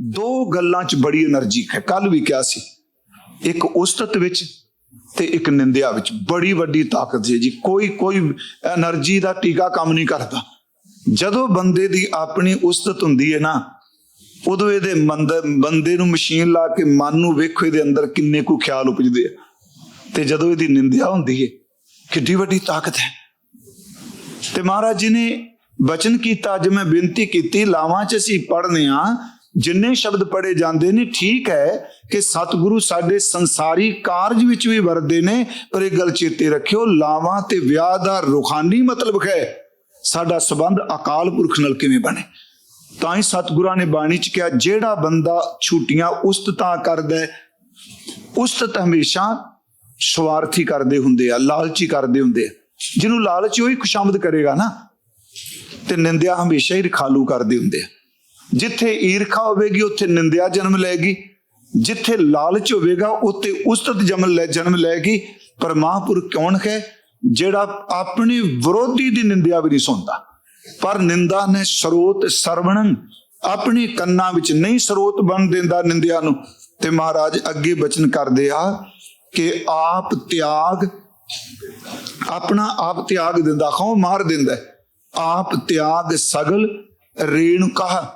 ਦੋ ਗੱਲਾਂ 'ਚ ਬੜੀ એનર્ਜੀ ਹੈ। ਕੱਲ ਵੀ ਕਿਹਾ ਸੀ, ਇੱਕ ਉਸਤਤ ਵਿੱਚ ਤੇ ਇੱਕ ਨਿੰਦਿਆ ਵਿੱਚ। ਬੜੀ ਵੱਡੀ ਤਾਕਤ ਹੈ ਜੀ। ਕੋਈ ਕੋਈ એનર્ਜੀ ਦਾ ਟੀਕਾ ਕੰਮ ਨਹੀਂ ਕਰਦਾ। ਜਦੋਂ ਬੰਦੇ ਦੀ ਆਪਣੀ ਉਸਤਤ ਹੁੰਦੀ ਹੈ ਨਾ, ਉਦੋਂ ਇਹਦੇ ਬੰਦੇ ਨੂੰ ਮਸ਼ੀਨ ਲਾ ਕੇ ਮਨ ਨੂੰ ਵੇਖੋ, ਇਹਦੇ ਅੰਦਰ ਕਿੰਨੇ ਕੁ ਖਿਆਲ ਉਪਜਦੇ ਆ। ਤੇ ਜਦੋਂ ਇਹਦੀ ਨਿੰਦਿਆ ਹੁੰਦੀ ਹੈ, ਕਿੱਡੀ ਵੱਡੀ ਤਾਕਤ ਹੈ। ਤੇ ਮਹਾਰਾਜ ਜੀ ਨੇ ਬਚਨ ਕੀਤਾ, ਅੱਜ ਮੈਂ ਬੇਨਤੀ ਕੀਤੀ, ਲਾਵਾਂ 'ਚ ਅਸੀਂ ਪੜਨੇ ਆ ਜਿੰਨੇ ਸ਼ਬਦ ਪੜੇ ਜਾਂਦੇ ਨੇ, ਠੀਕ ਹੈ ਕਿ ਸਤਿਗੁਰੂ ਸਾਡੇ ਸੰਸਾਰੀ ਕਾਰਜ ਵਿੱਚ ਵੀ ਵਰਦੇ ਨੇ, ਪਰ ਇਹ ਗੱਲ ਚੇਤੇ ਰੱਖਿਓ, ਲਾਵਾਂ ਤੇ ਵਿਆਹ ਦਾ ਰੂਹਾਨੀ ਮਤਲਬ ਹੈ, ਸਾਡਾ ਸਬੰਧ ਅਕਾਲ ਪੁਰਖ ਨਾਲ ਕਿਵੇਂ ਬਣੇ? ਤਾਂ ਹੀ ਸਤਿਗੁਰਾਂ ਨੇ ਬਾਣੀ 'ਚ ਕਿਹਾ, ਜਿਹੜਾ ਬੰਦਾ ਛੁੱਟੀਆਂ ਉਸਤਤਾ ਕਰਦਾ ਹੈ ਉਸਤਤ ਹਮੇਸ਼ਾ ਸਵਾਰਥੀ ਕਰਦੇ ਹੁੰਦੇ ਆ, ਲਾਲਚੀ ਕਰਦੇ ਹੁੰਦੇ ਆ। ਜਿਹਨੂੰ ਲਾਲਚ ਉਹੀ ਖੁਸ਼ਾਮਦ ਕਰੇਗਾ ਨਾ, ਤੇ ਨਿੰਦਿਆ ਹਮੇਸ਼ਾ ਹੀ ਰਖਾਲੂ ਕਰਦੇ ਹੁੰਦੇ ਆ। ਜਿੱਥੇ ਈਰਖਾ ਹੋਵੇਗੀ, ਉੱਥੇ ਨਿੰਦਿਆ ਜਨਮ ਲਏਗੀ। ਜਿੱਥੇ ਲਾਲਚ ਹੋਵੇਗਾ, ਉੱਥੇ ਉਸਤਤ ਜਨਮ ਲੈ ਜਨਮ ਲਏਗੀ। ਪਰ ਮਹਾਂਪੁਰਖ ਕੌਣ ਹੈ, ਜਿਹੜਾ ਆਪਣੇ ਵਿਰੋਧੀ ਦੀ ਨਿੰਦਿਆ ਵੀ ਨਹੀਂ ਸੁਣਦਾ? ਪਰ ਨਿੰਦਾ ਨੇ ਸਰੋਤ ਸਰਵਣੰ ਆਪਣੇ ਕੰਨਾਂ ਵਿੱਚ ਨਹੀਂ ਸਰੋਤ ਬਣ ਦਿੰਦਾ ਨਿੰਦਿਆ ਨੂੰ। ਤੇ ਮਹਾਰਾਜ ਅੱਗੇ ਬਚਨ ਕਰਦੇ ਆ ਕਿ ਆਪ ਤਿਆਗ, ਆਪਣਾ ਆਪ ਤਿਆਗ ਦਿੰਦਾ, ਖੋ ਮਾਰ ਦਿੰਦਾ ਆਪ ਤਿਆਗ ਸਗਲ ਰੇਣ ਕਹ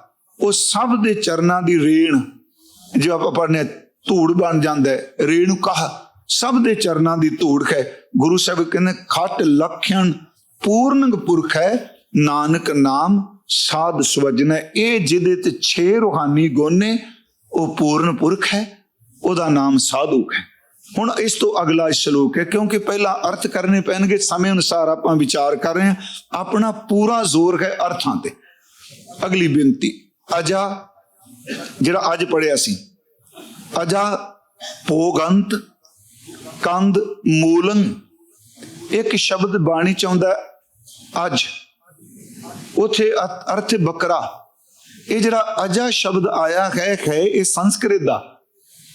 ਉਹ ਸਭ ਦੇ ਚਰਨਾਂ ਦੀ ਰੇਣ, ਜੋ ਆਪਾਂ ਪੜਨੇ ਧੂੜ ਬਣ ਜਾਂਦਾ ਹੈ, ਰੇਣੂ ਕਹ, ਸਭ ਦੇ ਚਰਨਾਂ ਦੀ ਧੂੜ ਹੈ। ਗੁਰੂ ਸਾਹਿਬ ਕਹਿੰਦੇ, ਖੱਟ ਲਖਣ ਪੂਰਨਗ ਪੁਰਖ ਹੈ, ਨਾਨਕ ਨਾਮ ਸਾਧ ਸਵਜਨ ਇਹ ਜਿਹਦੇ ਤੇ ਛੇ ਰੂਹਾਨੀ ਗੁਣ ਨੇ, ਉਹ ਪੂਰਨ ਪੁਰਖ ਹੈ, ਉਹਦਾ ਨਾਮ ਸਾਧੂ ਹੈ। ਹੁਣ ਇਸ ਤੋਂ ਅਗਲਾ ਸ਼ਲੋਕ ਹੈ, ਕਿਉਂਕਿ ਪਹਿਲਾਂ ਅਰਥ ਕਰਨੇ ਪੈਣਗੇ, ਸਮੇਂ ਅਨੁਸਾਰ ਆਪਾਂ ਵਿਚਾਰ ਕਰ ਰਹੇ ਹਾਂ। ਆਪਣਾ ਪੂਰਾ ਜ਼ੋਰ ਹੈ ਅਰਥਾਂ ਤੇ। ਅਗਲੀ ਬੇਨਤੀ ਅਜਾ, ਜਿਹੜਾ ਅੱਜ ਪੜਿਆ ਸੀ, ਅਜਾ ਭੋਗੰਤ ਕੰਦ ਮੂਲੰ, ਇੱਕ ਸ਼ਬਦ ਬਾਣੀ ਚ ਆਉਂਦਾ ਅੱਜ। ਉਥੇ ਅਰਥ ਬਕਰਾ। ਇਹ ਜਿਹੜਾ ਅਜਾ ਸ਼ਬਦ ਆਇਆ ਹੈ ਹੈ, ਇਹ ਸੰਸਕ੍ਰਿਤ ਦਾ।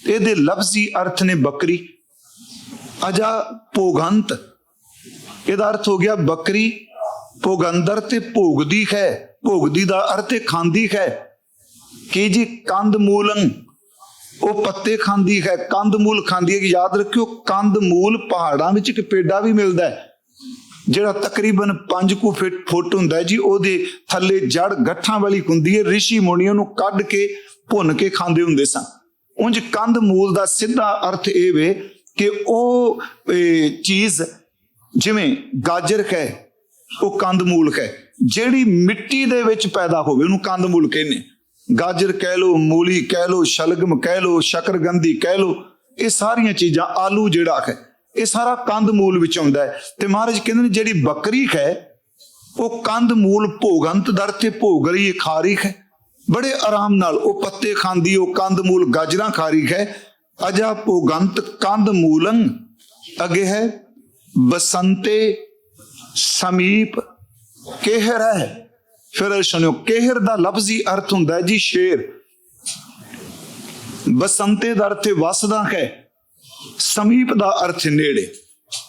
ਇਹਦੇ ਲਫ਼ਜ਼ੀ ਅਰਥ ਨੇ ਬੱਕਰੀ। ਅਜਾ ਭੋਗੰਤ, ਇਹਦਾ ਅਰਥ ਹੋ ਗਿਆ ਬੱਕਰੀ, ਭੋਗੰਦਰ ਤੇ ਭੋਗਦੀ ਹੈ, ਭੋਗਦੀ ਦਾ ਅਰਥ ਹੈ ਖਾਂਦੀ ਹੈ। ਕੀ ਜੀ ਕੰਦ ਮੂਲੰ ਉਹ ਪੱਤੇ ਖਾਂਦੀ ਹੈ, ਕੰਦ ਮੂਲ ਖਾਂਦੀ ਹੈ, ਕਿ ਯਾਦ ਰੱਖਿਓ, ਕੰਦ ਮੂਲ ਪਹਾੜਾਂ ਵਿੱਚ ਇੱਕ ਪੇਡਾ ਵੀ ਮਿਲਦਾ ਹੈ, ਜਿਹੜਾ ਤਕਰੀਬਨ 5 ਕੁ ਫਿਟ ਫੁੱਟ ਹੁੰਦਾ ਜੀ, ਉਹਦੇ ਥੱਲੇ ਜੜ ਗੱਠਾਂ ਵਾਲੀ ਹੁੰਦੀ ਹੈ, ਰਿਸ਼ੀ ਮੁਨੀਆਂ ਨੂੰ ਕੱਢ ਕੇ ਭੁੰਨ ਕੇ ਖਾਂਦੇ ਹੁੰਦੇ ਸਨ। ਉਂਝ ਕੰਦ ਮੂਲ ਦਾ ਸਿੱਧਾ ਅਰਥ ਇਹ ਵੇ ਕਿ ਉਹ ਚੀਜ਼ ਜਿਵੇਂ ਗਾਜਰ ਹੈ, ਉਹ ਕੰਦ ਮੂਲ ਹੈ, ਜਿਹੜੀ ਮਿੱਟੀ ਦੇ ਵਿੱਚ ਪੈਦਾ ਹੋਵੇ, ਉਹਨੂੰ ਕੰਦ ਮੂਲ ਕਹਿੰਦੇ ਗਾਜਰ ਕਹਿ ਲੋ ਮੂਲੀ ਕਹਿ ਲੋ ਸ਼ਲਗਮ ਕਹਿ ਲੋ ਸ਼ਕਰਗੰਦੀ ਕਹਿ ਲੋ ਇਹ ਸਾਰੀਆਂ ਚੀਜ਼ਾਂ ਆਲੂ ਜਿਹੜਾ ਹੈ, ਇਹ ਸਾਰਾ ਕੰਦ ਮੂਲ ਵਿੱਚ ਆਉਂਦਾ ਹੈ। ਤੇ ਮਹਾਰਾਜ ਕਹਿੰਦੇ ਨੇ ਜਿਹੜੀ ਬੱਕਰੀ ਹੈ, ਉਹ ਕੰਦ ਮੂਲ ਭੋਗੰਤ ਦਰ ਤੇ ਭੋਗ ਰਹੀ ਹੈ, ਖਾ ਹੈ। ਬੜੇ ਆਰਾਮ ਨਾਲ ਉਹ ਪੱਤੇ ਖਾਂਦੀ, ਉਹ ਕੰਦ ਮੂਲ ਗਾਜਰਾਂ ਖਾਰੀਖ ਹੈ। ਅਜਾ ਭੋਗੰਤ ਕੰਦ ਮੂਲੰ ਅੱਗੇ ਹੈ, ਬਸੰਤੇ ਸਮੀਪ ਕਹਿਰ ਹੈ ਫਿਰ ਸੁਣਿਓ, ਕਹਿਰ ਦਾ ਲਫ਼ਜ਼ੀ ਅਰਥ ਹੁੰਦਾ ਜੀ ਸ਼ੇਰ। ਬਸੰਤੇ ਦਾ ਅਰਥ ਵਸਦਾ ਹੈ, ਸਮੀਪ ਦਾ ਅਰਥ ਨੇੜੇ।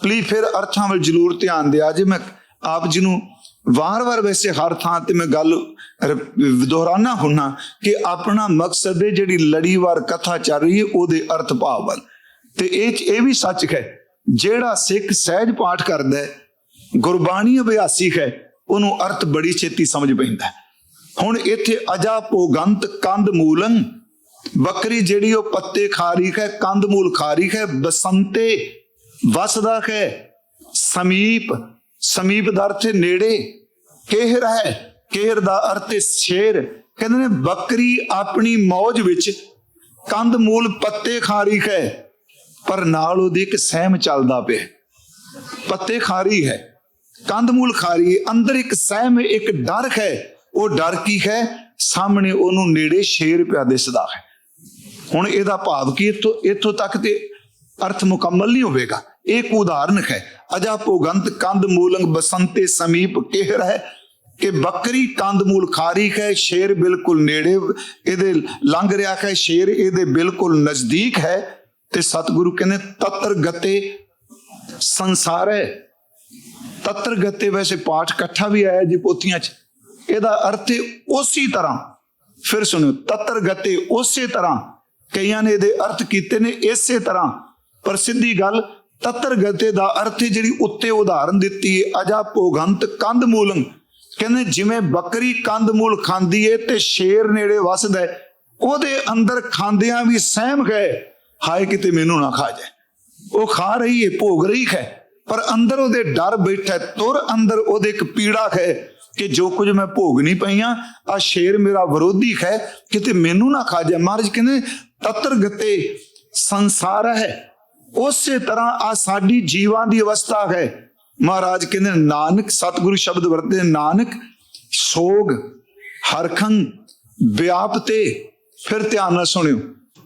ਪਲੀ ਫਿਰ ਅਰਥਾਂ ਵੱਲ ਜ਼ਰੂਰ ਧਿਆਨ ਦਿਆ ਜੇ, ਮੈਂ ਆਪ ਜੀ ਨੂੰ ਵਾਰ-ਵਾਰ ਵੈਸੇ ਹਰ ਥਾਂ ਤੇ ਮੈਂ ਗੱਲ ਰ- ਦੁਹਰਾਨਾ ਹੁੰਨਾ ਕਿ ਆਪਣਾ ਮਕਸਦ ਹੈ, ਜਿਹੜੀ ਲੜੀਵਾਰ ਕਥਾ ਚੱਲ ਰਹੀ ਹੈ, ਉਹਦੇ ਅਰਥ ਭਾਵ ਵੱਲ। ਤੇ ਇਹ 'ਚ ਇਹ ਵੀ ਸੱਚ ਹੈ, ਜਿਹੜਾ ਸਿੱਖ ਸਹਿਜ ਪਾਠ ਕਰਦਾ ਹੈ, ਗੁਰਬਾਣੀ ਅਭਿਆਸੀ ਹੈ ਉਹਨੂੰ ਅਰਥ ਬੜੀ ਛੇਤੀ ਸਮਝ ਪੈਂਦਾ। ਹੁਣ ਇੱਥੇ ਅਜਾ ਭੋਗੰਤ ਕੰਦ ਮੂਲੰ, ਬੱਕਰੀ ਜਿਹੜੀ ਉਹ ਪੱਤੇ ਖਾ ਰਹੀ ਹੈ, ਕੰਦ ਮੂਲ ਖਾ ਰਹੀ ਹੈ, ਬਸੰਤੇ ਵਸਦਾ ਹੈ, ਸਮੀਪ ਸਮੀਪ ਦਾ ਅਰਥ ਨੇੜੇ, ਕਹਿਰ ਹੈ, ਕਹਿਰ ਦਾ ਅਰਥ ਸ਼ੇਰ। ਕਹਿੰਦੇ ਨੇ ਬੱਕਰੀ ਆਪਣੀ ਮੌਜ ਵਿੱਚ ਕੰਦ ਮੂਲ ਪੱਤੇ ਖਾ ਰਹੀ ਹੈ, ਪਰ ਨਾਲ ਉਹਦੀ ਇੱਕ ਸਹਿਮ ਚੱਲਦਾ ਪਿਆ। ਪੱਤੇ ਖਾ ਰਹੀ ਹੈ। ਕੰਦ ਮੂਲ ਖਾ ਰਹੀ ਹੈ, ਅੰਦਰ ਇੱਕ ਸਹਿਮ, ਇੱਕ ਡਰ ਹੈ। ਉਹ ਡਰ ਕੀ ਹੈ? ਸਾਹਮਣੇ ਉਹਨੂੰ ਨੇੜੇ ਸ਼ੇਰ ਪਿਆ ਦਿਸਦਾ ਹੈ। ਹੁਣ ਇਹਦਾ ਭਾਵ ਕੀ ਇੱਥੋਂ ਇੱਥੋਂ ਤੱਕ ਤੇ ਅਰਥ ਮੁਕੰਮਲ ਨਹੀਂ ਹੋਵੇਗਾ। ਇੱਕ ਉਦਾਹਰਨ ਹੈ। ਅਜਾ ਭੋਗੰਤ ਕੰਦ ਮੂਲੰਗ ਬਸੰਤੇ ਸਮੀਪ ਕਹਿਰ ਹੈ ਕਿ ਬੱਕਰੀ ਕੰਦ ਮੂਲ ਖਾਰੀ ਹੈ, ਸ਼ੇਰ ਬਿਲਕੁਲ ਨੇੜੇ, ਇਹਦੇ ਲੰਘ ਰਿਹਾ ਹੈ, ਸ਼ੇਰ ਇਹਦੇ ਬਿਲਕੁਲ ਨਜ਼ਦੀਕ ਹੈ ਤੇ ਸਤਿਗੁਰੂ ਕਹਿੰਦੇ ਤਤਰ ਗਤੇ ਸੰਸਾਰ ਹੈ। ਤਤਰ ਗਤੇ ਵੈਸੇ ਪਾਠ ਇਕੱਠਾ ਵੀ ਆਇਆ ਜੀ ਪੋਥੀਆਂ 'ਚ। ਇਹਦਾ ਅਰਥ ਹੈ ਉਸੇ ਤਰ੍ਹਾਂ। ਫਿਰ ਸੁਣਿਓ ਤਤਰ ਗਤੇ ਉਸੇ ਤਰ੍ਹਾਂ। ਕਈਆਂ ਨੇ ਇਹਦੇ ਅਰਥ ਕੀਤੇ ਨੇ ਇਸੇ ਤਰ੍ਹਾਂ। ਪਰ ਸਿੱਧੀ ਗੱਲ ਤਤਰ ਗਤੇ ਦਾ ਅਰਥ ਹੈ ਜਿਹੜੀ ਉੱਤੇ ਉਦਾਹਰਨ ਦਿੱਤੀ ਹੈ ਅਜਾ ਭੋਗੰਤ ਕੰਦ ਮੂਲੰ। ਕਹਿੰਦੇ ਜਿਵੇਂ ਬੱਕਰੀ ਕੰਦ ਮੂਲ ਖਾਂਦੀ ਏ ਤੇ ਸ਼ੇਰ ਨੇੜੇ ਵੱਸਦਾ ਹੈ, ਉਹਦੇ ਅੰਦਰ ਖਾਂਦਿਆਂ ਵੀ ਸਹਿਮ ਗਏ। ਹਾਏ ਕਿਤੇ ਮੈਨੂੰ ਨਾ ਖਾ ਜਾਏ। ਉਹ ਖਾ ਰਹੀ ਏ ਭੋਗ ਰਹੀ ਹੈ ਪਰ ਅੰਦਰ ਉਹਦੇ ਡਰ ਬੈਠਾ ਤੁਰ ਅੰਦਰ ਉਹਦੇ ਇੱਕ ਪੀੜਾ ਹੈ ਕਿ ਜੋ ਕੁਝ ਮੈਂ ਭੋਗ ਨਹੀਂ ਪਈਆਂ ਆ ਸ਼ੇਰ ਮੇਰਾ ਵਿਰੋਧੀ ਹੈ, ਕਿਤੇ ਮੈਨੂੰ ਨਾ ਖਾ ਜਾਏ। ਮਹਾਰਾਜ ਕਹਿੰਦੇ ਤਤਰ ਗਤੇ ਸੰਸਾਰ ਹੈ, ਉਸੇ ਤਰ੍ਹਾਂ ਆ ਸਾਡੀ ਜੀਵਾਂ ਦੀ ਅਵਸਥਾ ਹੈ। ਮਹਾਰਾਜ ਕਹਿੰਦੇ, ਨਾਨਕ, ਸਤਿਗੁਰੂ ਸ਼ਬਦ ਵਰਤੇ ਨਾਨਕ, ਸੋਗ, ਹਰਖੰ, ਵਿਆਪਤੇ, ਫਿਰ ਧਿਆਨ ਨਾਲ ਸੁਣਿਓ।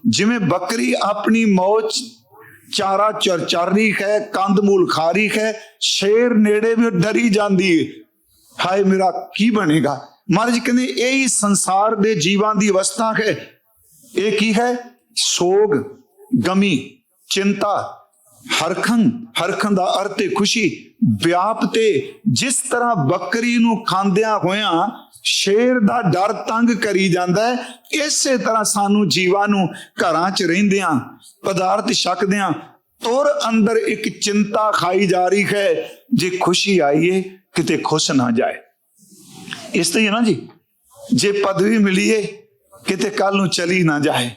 ਜਿਵੇਂ ਬੱਕਰੀ ਆਪਣੀ ਮੌਚ ਚਾਰਾ ਚਰ ਹੈ ਕੰਦ ਮੂਲ ਹੈ, ਸ਼ੇਰ ਨੇੜੇ ਵੀ ਡਰੀ ਜਾਂਦੀ ਹੈ ਹਾਏ ਮੇਰਾ ਕੀ ਬਣੇਗਾ? ਮਹਾਰਾਜ ਕਹਿੰਦੇ, ਇਹ ਹੀ ਸੰਸਾਰ ਦੇ ਜੀਵਾਂ ਦੀ ਅਵਸਥਾ ਹੈ। ਇਹ ਕੀ ਹੈ? ਸੋਗ, ਗਮੀ, ਚਿੰਤਾ, ਹਰਖੰ ਹਰਖੰ ਦਾ ਅਰਥ ਹੈ ਖੁਸ਼ੀ। ਵਿਆਪ ਤੇ ਜਿਸ ਤਰ੍ਹਾਂ ਬੱਕਰੀ ਨੂੰ ਖਾਂਦਿਆਂ ਹੋਇਆਂ ਸ਼ੇਰ ਦਾ ਡਰ ਤੰਗ ਕਰੀ ਜਾਂਦਾ ਹੈ। ਇਸੇ ਤਰ੍ਹਾਂ ਸਾਨੂੰ ਜੀਵਾਂ ਨੂੰ ਘਰਾਂ 'ਚ ਰਹਿੰਦਿਆਂ ਪਦਾਰਥ ਛਕਦਿਆਂ ਤੁਰ ਅੰਦਰ ਇੱਕ ਚਿੰਤਾ ਖਾਈ ਜਾ ਰਹੀ ਹੈ। ਜੇ ਖੁਸ਼ੀ ਆਈਏ, ਕਿਤੇ ਖੁਸ਼ ਨਾ ਜਾਏ। ਇਸ ਤਰ੍ਹਾਂ ਹੀ ਹੈ ਨਾ ਜੀ? ਜੇ ਪਦਵੀ ਮਿਲੀਏ, ਕਿਤੇ ਕੱਲ ਨੂੰ ਚਲੀ ਨਾ ਜਾਏ।